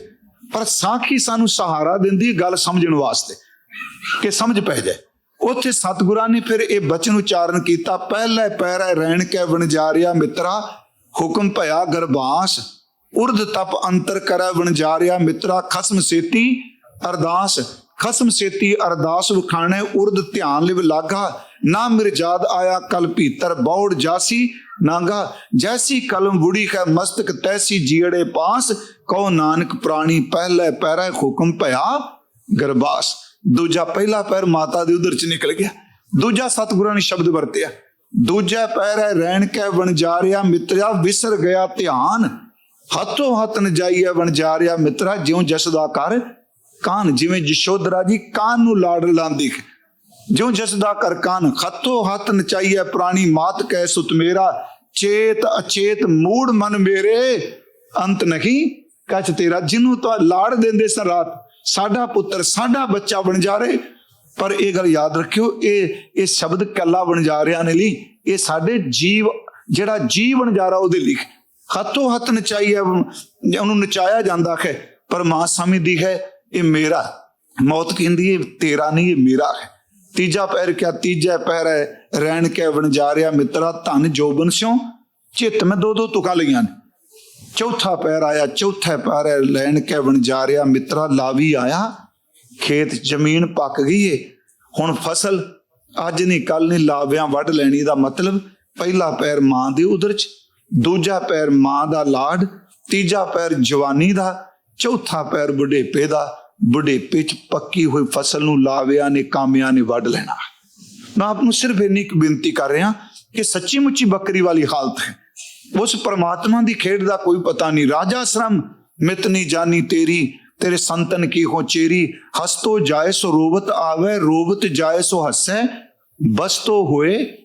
ਪਰ ਸਾਖੀ ਸਾਨੂੰ ਸਹਾਰਾ ਦਿੰਦੀ ਹੈ ਗੱਲ ਸਮਝਣ ਵਾਸਤੇ, ਕਿ ਸਮਝ ਪੈ ਜਾਏ। ਉੱਥੇ ਸਤਿਗੁਰਾਂ ਨੇ ਫਿਰ ਇਹ ਬਚਨ ਉਚਾਰਨ ਕੀਤਾ ਪਹਿਲੇ ਪਹਿਰੇ ਰਹਿਣ ਕੇ ਵਣਜਾਰਿਆ ਮਿੱਤਰਾ, ਹੁਕਮ ਭਇਆ ਗਰਬਾਸ। ਉਰਦ ਤਪ ਅੰਤਰ ਕਰੈ ਵਣਜਾਰਿਆ ਮਿੱਤਰਾ ਖਸਮ ਸੇਤੀ ਅਰਦਾਸ, ਖਸਮ ਸੇਤੀ ਅਰਦਾਸ ਵਖਾਣੇ ਉਰਦ ਧਿਆਨ ਲਿਵ ਲਾਗਾ, ਨਾ ਮਿਰਜਾਦ ਆਇਆ ਕਲ ਭੀਤਰ ਬੌੜ ਜਾਸੀ ਨਾਗਾ, ਜੈਸੀ ਕਲਮ ਬੁੜੀ ਹੈ ਮਸਤਕ ਤੈਸੀ ਜੀੜੇ ਪਾਸ, ਕਉ ਨਾਨਕ ਪ੍ਰਾਣੀ ਪਹਿਲੇ ਪੈਰਾ ਹੁਕਮ ਭਇਆ ਗਰਬਾਸ। ਦੂਜਾ ਪਹਿਲਾ ਪੈਰ ਮਾਤਾ ਦੇ ਉਧਰ ਚ ਨਿਕਲ ਗਿਆ। ਦੂਜਾ ਸਤਿਗੁਰਾਂ ਨੇ ਸ਼ਬਦ ਵਰਤਿਆ। ਦੂਜਾ ਪੈਰ ਹੈ ਰਹਿਣ ਕੇ ਵਣਜਾਰਿਆ ਮਿੱਤਰਾ, ਵਿਸਰ ਗਿਆ ਧਿਆਨ। ਹੱਥੋਂ ਹੱਥ ਨਚਾਈ ਬਣ ਜਾ ਰਿਹਾ ਮਿੱਤਰਾ, ਜਿਉਂ ਜਸ ਦਾ ਕਰ ਕਾਨ, ਜਿਵੇਂ ਜਸ਼ੋਦਰਾ ਜੀ ਕਾਨ ਨੂੰ ਲਾੜ ਲਾਂਦੀ ਜਿਉਂ ਜਿਉ ਜਸ ਦਾ ਕਰ ਕਾਨ, ਹੱਥੋਂ ਹੱਥ ਨਚਾਈਏ ਪ੍ਰਾਣੀ ਮਾਤ ਕੈ ਸੁਤ ਮੇਰਾ। ਚੇਤ ਅਚੇਤ ਮੂੜ ਮਨ ਮੇਰੇ, ਅੰਤ ਨਹੀਂ ਕੱਚ ਤੇਰਾ। ਜਿਹਨੂੰ ਤਾਂ ਲਾੜ ਦਿੰਦੇ ਸਨ ਰਾਤ, ਸਾਡਾ ਪੁੱਤਰ, ਸਾਡਾ ਬੱਚਾ ਬਣ ਜਾ ਰਹੇ। ਪਰ ਇਹ ਗੱਲ ਯਾਦ ਰੱਖਿਓ, ਇਹ ਇਹ ਸ਼ਬਦ ਕੱਲਾ ਬਣ ਜਾ ਰਿਹਾ ਨੇ ਲਈ ਇਹ ਸਾਡੇ ਜੀਵ, ਜਿਹੜਾ ਜੀਵ ਜੀਵਨ ਜਾ ਰਿਹਾ ਉਹਦੇ ਲਈ ਹੱਥੋਂ ਹੱਥ ਨਚਾਈ ਹੈ, ਉਹਨੂੰ ਨਚਾਇਆ ਜਾਂਦਾ ਹੈ, ਪਰ ਮਾਂ ਸਮਝਦੀ ਹੈ, ਇਹ ਮੇਰਾ ਮੌਤ ਕਹਿੰਦੀ ਹੈ, ਤੇਰਾ ਨਹੀਂ, ਇਹ ਮੇਰਾ ਹੈ। ਤੀਜਾ ਪੈਰ ਕਿਆ, ਤੀਜਾ ਪੈਰ ਹੈ, ਰਹਿਣ ਕੇ ਵਣਜਾਰਿਆ ਮਿੱਤਰਾ, ਧਨ ਜੋਬਨ ਸਿਓ ਚਿੱਤ ਮੈਂ ਦੋ ਦੋ ਤੁਕਾ ਲਈਆਂ ਨੇ। ਚੌਥਾ ਪੈਰ ਆਇਆ, ਚੌਥੇ ਪੈਰ ਹੈ ਲੈਣ ਕੇ ਵਣਜਾਰਿਆ ਮਿੱਤਰਾ, ਲਾਵੀ ਆਇਆ। ਖੇਤ, ਜ਼ਮੀਨ ਪੱਕ ਗਈ ਏ। ਹੁਣ ਫਸਲ ਅੱਜ ਨਹੀਂ ਕੱਲ ਨਹੀਂ, ਲਾਵਿਆਂ ਵੱਢ ਲੈਣੀ ਦਾ ਮਤਲਬ। ਪਹਿਲਾ ਪੈਰ ਮਾਂ ਦੇ ਉਦਰ ਚ ਦੂਜਾ ਪੈਰ ਮਾਂ ਦਾ ਲਾਡ, ਤੀਜਾ ਪੈਰ ਜਵਾਨੀ ਦਾ, ਚੌਥਾ ਪੈਰ ਬੁਢੇਪੇ ਦਾ। ਬੁਢੇਪੇ ਚ ਪੱਕੀ ਹੋਈ ਫਸਲ ਨੂੰ ਲਾਵਿਆਂ ਨੇ, ਕਾਮਿਆਂ ਨੇ ਵੱਢ ਲੈਣਾ। ਮੈਂ ਆਪ ਨੂੰ ਸਿਰਫ ਇੰਨੀ ਕੁ ਬੇਨਤੀ ਕਰ ਰਿਹਾ ਕਿ ਸੱਚੀ ਮੁੱਚੀ ਬੱਕਰੀ ਵਾਲੀ ਹਾਲਤ ਹੈ। ਉਸ ਪਰਮਾਤਮਾ ਦੀ ਖੇਡ ਦਾ ਕੋਈ ਪਤਾ ਨਹੀਂ। ਰਾਜਾ ਸ਼ਰਮ ਮਿਤਨੀ ਜਾਨੀ ਤੇਰੀ, ਤੇਰੇ ਸੰਤਨ ਕੀ ਹੋ ਚੇਰੀ। ਹਸਤੋ ਜਾਏ ਸੋ ਰੋਵਤ ਆਵੇ, ਰੋਵਤ ਜਾਏ ਸੋ ਹੱਸੈ ਬਸਤੋ ਹੋਏ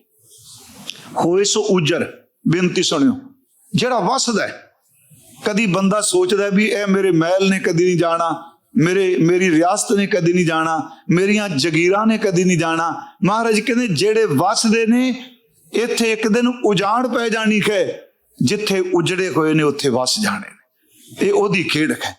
ਹੋਏ ਸੋ ਉਜਰ। ਬੇਨਤੀ ਸੁਣਿਓ, ਜਿਹੜਾ ਵਸਦਾ ਕਦੀ ਬੰਦਾ ਸੋਚਦਾ ਵੀ ਇਹ ਮੇਰੇ ਮਹਿਲ ਨੇ ਕਦੀ ਨਹੀਂ ਜਾਣਾ, ਮੇਰੇ, ਮੇਰੀ ਰਿਆਸਤ ਨੇ ਕਦੀ ਨਹੀਂ ਜਾਣਾ, ਮੇਰੀਆਂ ਜਗੀਰਾਂ ਨੇ ਕਦੀ ਨਹੀਂ ਜਾਣਾ। ਮਹਾਰਾਜ ਕਹਿੰਦੇ, ਜਿਹੜੇ ਵਸਦੇ ਨੇ, ਇੱਥੇ ਇੱਕ ਦਿਨ ਉਜਾੜ ਪੈ ਜਾਣੀ ਹੈ ਜਿੱਥੇ ਉਜੜੇ ਹੋਏ ਨੇ, ਉੱਥੇ ਵਸ ਜਾਣੇ ਨੇ। ਇਹ ਉਹਦੀ ਖੇਡ ਹੈ